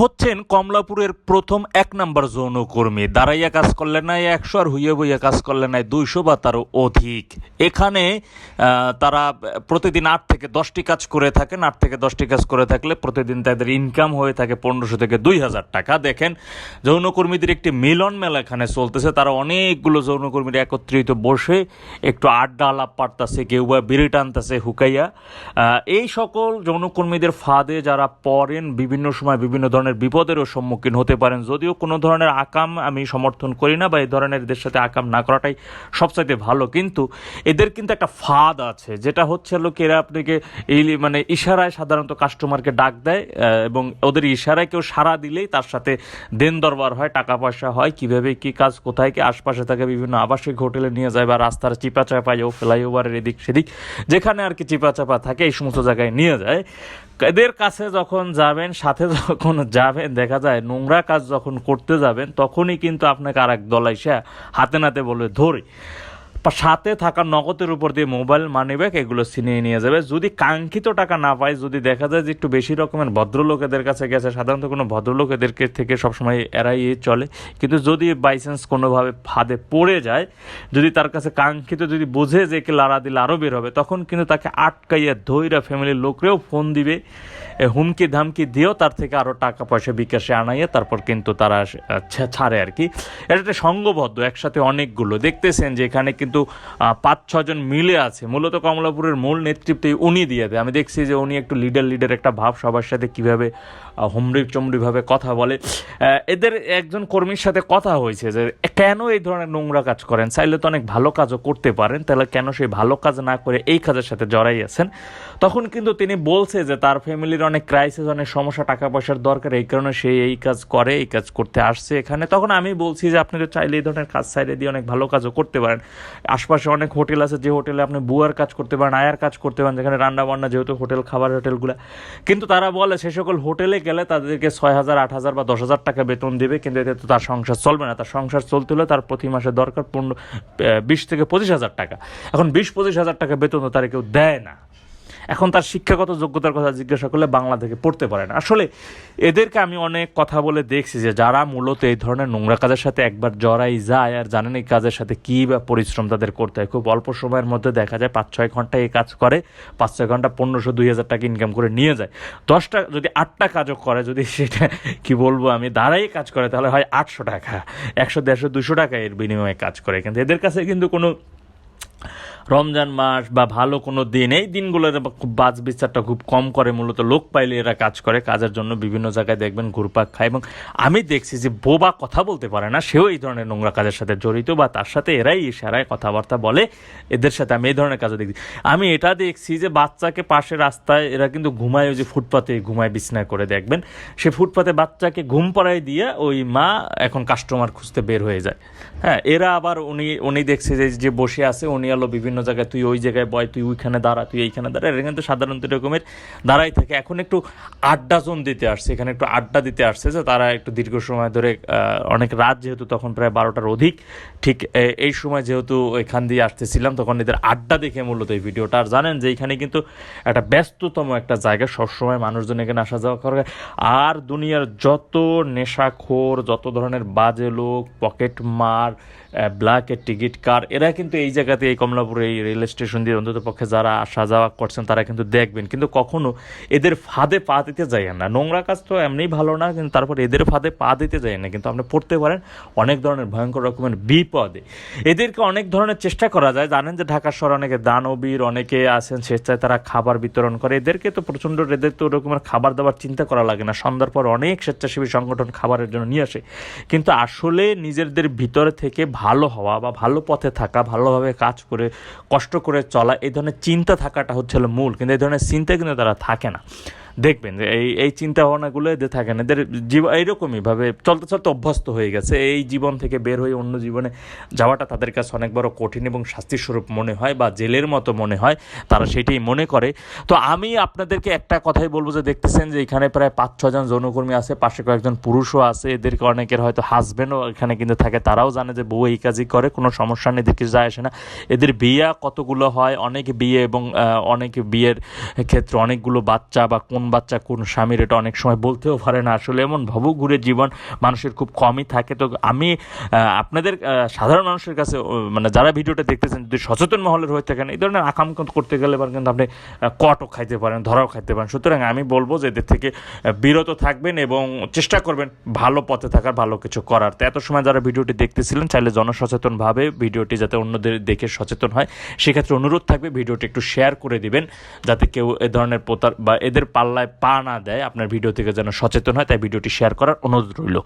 হচ্ছেন কমলাপুরের প্রথম এক নম্বর যৌনকর্মী। দাঁড়াইয়া কাজ করলে নাই একশো আর হুইয়া বইয়া কাজ করলে নাই দুইশো বা তারও অধিক। এখানে তারা প্রতিদিন আট থেকে দশটি কাজ করে থাকেন। আট থেকে দশটি কাজ করে থাকলে প্রতিদিন তাদের ইনকাম হয়ে থাকে পনেরোশো থেকে দুই হাজার টাকা। দেখেন, যৌনকর্মীদের একটি মিলন মেলা এখানে চলতেছে। তারা অনেকগুলো যৌনকর্মীরা একত্রিত বসে একটু আড্ডা আলাপ পারতাছে কেউ বা বিড়ি টানতেছে হুকাইয়া। এই সকল যৌনকর্মীদের ফাঁদে যারা পড়েন, বিভিন্ন সময় বিভিন্ন ধরনের বিপদেরও সম্মুখীন হতে পারেন। যদিও কোনো ধরনের আকাম আমি সমর্থন করি না বা এই ধরনের এদের সাথে আকাম না করাটাই সবচাইতে ভালো। কিন্তু এদের কিন্তু একটা ফাঁদ আছে, যেটা হচ্ছে লোকেরা আপনাকে এই মানে ইশারায় সাধারণত কাস্টমারকে ডাক দেয় এবং ওদের ইশারায় কেউ সাড়া দিলেই তার সাথে দেন দরবার হয় টাকা পয়সা হয়, কীভাবে কি কাজ, কোথায় কি, আশপাশে থাকে বিভিন্ন আবাসিক হোটেলে নিয়ে যায় বা রাস্তার চিপা চাপা ও ফ্লাইওভারের এদিক সেদিক, যেখানে আর কি চিপা চাপা থাকে, এই সমস্ত জায়গায় নিয়ে যায়। এদের কাছে যখন যাবেন, সাথে যখন যাবেন দেখা যায় নোংরা কাজ যখন করতে যাবেন, তখনই কিন্তু আপনাকে আর এক দল হাতে নাতে বলে ধরে। সাথে থাকা নগদের উপর দিয়ে মোবাইল মানিব্যাগ এগুলো ছিনিয়ে নিয়ে যাবে। যদি কাঙ্ক্ষিত টাকা না পায়, যদি দেখা যায় যে একটু বেশি রকমের ভদ্রলোকেদের কাছে গেছে, সাধারণত কোনো ভদ্রলোক এদেরকে থেকে সবসময় এড়াইয়ে চলে। কিন্তু যদি বাইচান্স কোনোভাবে ফাঁদে পড়ে যায়, যদি তার কাছে কাঙ্ক্ষিত যদি বোঝে যে কে লাড়া দিলে আরও বের হবে, তখন কিন্তু তাকে আটকাইয়া ধৈরা ফ্যামিলির লোকরেও ফোন দিবে। হুমকি ধামকি দিয়েও তার থেকে আরও টাকা পয়সা বিকাশে আনাইয়া তারপর কিন্তু তারা ছা- ছাড়ে আর কি। এটা একটা সংঘবদ্ধ একসাথে অনেকগুলো। দেখতেছেন যে এখানে কিন্তু আহ, পাঁচ ছজন মিলে আছে। মূলত কমলাপুরের মূল নেতৃত্বে উনি দিয়ে দেয়। আমি দেখছি যে উনি একটু লিডার লিডার একটা ভাব সবার সাথে কীভাবে হুমড়ি চমড়িভাবে কথা বলে। এদের একজন কর্মীর সাথে কথা হয়েছে যে কেন এই ধরনের নোংরা কাজ করেন? চাইলে তো অনেক ভালো কাজও করতে পারেন তাহলে কেন সেই ভালো কাজ না করে এই কাজের সাথে জড়াই আছেন? তখন কিন্তু তিনি বলছে যে তার ফ্যামিলির অনেক ক্রাইসিস অনেক সমস্যা টাকা পয়সার দরকার এই কারণে সে এই কাজ করে এই কাজ করতে আসছে এখানে। তখন আমি বলছি যে আপনি তো চাইলে এই ধরনের কাজ সাইডে দিয়ে অনেক ভালো কাজও করতে পারেন। আশপাশে অনেক হোটেল আছে, যে হোটেলে আপনি বুয়ার কাজ করতে পারেন, আয়ার কাজ করতে পারেন, যেখানে রান্না বান্না যেহেতু হোটেল, খাবার হোটেলগুলো। কিন্তু তারা বলে সে সকল হোটেলে গেলে তাদেরকে ছয় হাজার, আট হাজার বা দশ হাজার টাকা বেতন দেবে, কিন্তু এতে তো তার সংসার চলবে না। তার সংসার চলতে হলে তার প্রতি মাসে দরকার পনেরো বিশ থেকে পঁচিশ হাজার টাকা। এখন বিশ, পঁচিশ হাজার টাকা বেতন তো তারা কেউ দেয় না। এখন তার শিক্ষাগত যোগ্যতার কথা জিজ্ঞাসা করলে বাংলা থেকে পড়তে পারে না। আসলে এদেরকে আমি অনেক কথা বলে দেখছি যে যারা মূলত এই ধরনের নোংরা কাজের সাথে একবার জড়াই যায় আর জানেন এই কাজের সাথে কী বা পরিশ্রম তাদের করতে হয়। খুব অল্প সময়ের মধ্যে দেখা যায় পাঁচ, ছয় ঘণ্টা এই কাজ করে, পাঁচ, ছয় ঘণ্টা পনেরোশো, দুই হাজার টাকা ইনকাম করে নিয়ে যায়। দশটা, যদি আটটা কাজও করে, যদি সেটা কি বলব আমি দাঁড়াই কাজ করে, তাহলে হয় আটশো টাকা। একশো, দেড়শো, দুশো টাকা এর বিনিময়ে কাজ করে। কিন্তু এদের কাছে কিন্তু কোনো রমজান মাস বা ভালো কোনো দিন, এই দিনগুলোতে খুব বাজ বিচারটা খুব কম করে, মূলত লোক পাইলে এরা কাজ করে, কাজের জন্য বিভিন্ন জায়গায় দেখবেন ঘুরপাক খায় এবং আমি দেখছি যে বোবা কথা বলতে পারে না, সেও এই ধরনের নোংরা কাজের সাথে জড়িত বা তার সাথে এরাই ইশারায় কথাবার্তা বলে, এদের সাথে আমি এই ধরনের কাজও দেখছি। আমি এটা দেখছি যে বাচ্চাকে পাশে রাস্তায় এরা কিন্তু ঘুমায়, ওই যে ফুটপাতে ঘুমায়, বিছনায় করে দেখবেন। সে ফুটপাতে বাচ্চাকে ঘুম পাড়ায় দিয়ে ওই মা এখন কাস্টমার খুঁজতে বের হয়ে যায়। হ্যাঁ এরা আবার উনি উনি দেখছে যে বসে আছে, উনি হলো বিভিন্ন জায়গায় তুই ওই জায়গায় বয়, তুই ওইখানে দাঁড়া, তুই এইখানে দাঁড়া। এরা কিন্তু সাধারণত এরকমের দাঁড়াই থাকে। এখন একটু আড্ডা জোন দিতে আসছে। এখানে একটু আড্ডা দিতে আসছে যে তারা একটু দীর্ঘ সময় ধরে অনেক রাত যেহেতু তখন প্রায় বারোটার অধিক, ঠিক এই সময় যেহেতু এখান দিয়ে আসতেছিলাম, তখন এদের আড্ডা দেখে মূলত এই ভিডিওটা। আর জানেন যে এখানে কিন্তু একটা ব্যস্ততম একটা জায়গা, সবসময় মানুষজন এখানে আসা যাওয়া করে। আর দুনিয়ার যত নেশাখোর, যত ধরনের বাজে লোক পকেট মার ব্ল্যাকের টিকিট কার, এরা কিন্তু এই জায়গাতে এই কমলাপুরে এই রেল স্টেশন দিয়ে অন্তত পক্ষে যারা আসা যাওয়া করছেন, তারা কিন্তু দেখবেন। কিন্তু কখনো এদের ফাঁদে পা দিতে যায় না। নোংরা কাজ তো এমনিই ভালো না, কিন্তু তারপর এদের ফাঁদে পা দিতে যায় না। কিন্তু আপনি পড়তে পারেন অনেক ধরনের ভয়ঙ্কর রকমের বিপদে। এদেরকে অনেক ধরনের চেষ্টা করা যায়। জানেন যে ঢাকা শহরে অনেকে দানবীর, অনেকে আছেন স্বেচ্ছায় তারা খাবার বিতরণ করে। এদেরকে তো প্রচণ্ড এদের তো ওরকমের খাবার দাবার চিন্তা করা লাগে না। সন্ধ্যার পর অনেক স্বেচ্ছাসেবী সংগঠন খাবারের জন্য নিয়ে আসে। কিন্তু আসলে নিজেদের ভিতরে থেকে ভালো হওয়া বা ভালো পথে থাকা, ভালোভাবে কাজ করে কষ্ট করে চলা, এই ধরনের চিন্তা থাকাটা হচ্ছে মূল। কিন্তু এই ধরনের চিন্তা কিন্তু তারা থাকে না। দেখবেন যে এই এই চিন্তা ভাবনাগুলো এদের থাকে না, এদের জীবন এইরকমই ভাবে চলতে চলতে অভ্যস্ত হয়ে গেছে। এই জীবন থেকে বের হয়ে অন্য জীবনে যাওয়াটা তাদের কাছে অনেক বড় কঠিন এবং শাস্তির স্বরূপ মনে হয় বা জেলের মতো মনে হয়, তারা সেটাই মনে করে। তো আমি আপনাদেরকে একটা কথাই বলব যে দেখতেছেন যে এখানে প্রায় পাঁচ ছজন যৌনকর্মী আছে, পাশে কয়েকজন পুরুষও আছে, এদেরকে অনেকের হয়তো হাজবেন্ডও এখানে কিন্তু থাকে, তারাও জানে যে বউ এই কাজই করে, কোনো সমস্যা নেই, এদের যায় আসে না। এদের বিয়া কতগুলো হয়, অনেক বিয়ে এবং অনেক বিয়ের ক্ষেত্রে অনেকগুলো বাচ্চা বা কোনো কোন বাচ্চা, কোন স্বামীর এটা অনেক সময় বলতেও পারে না। আসলে এমন ভাবু ঘুরে জীবন মানুষের খুব কমই থাকে। তো আমি আপনাদের সাধারণ মানুষের কাছে মানে যারা ভিডিওটা দেখতেছেন, যদি সচেতন মহলের হয়ে থাকেন, এই ধরনের আকাম করতে গেলে এবার কিন্তু আপনি কটও খাইতে পারেন, ধরাও খাইতে পারেন। সুতরাং আমি বলব যে এদের থেকে বিরত থাকবেন এবং চেষ্টা করবেন ভালো পথে থাকার, ভালো কিছু করার। তো এত সময় যারা ভিডিওটি দেখতেছিলেন, চাইলে জনসচেতনভাবে ভিডিওটি যাতে অন্যদের দেখে সচেতন হয়, সেক্ষেত্রে অনুরোধ থাকবে ভিডিওটি একটু শেয়ার করে দিবেন, যাতে কেউ এ ধরনের প্রতার বা এদের পাল্লায় পা না দেয়, আপনার ভিডিও থেকে যেন সচেতন হয়, তাই ভিডিওটি শেয়ার করার অনুরোধ রইল।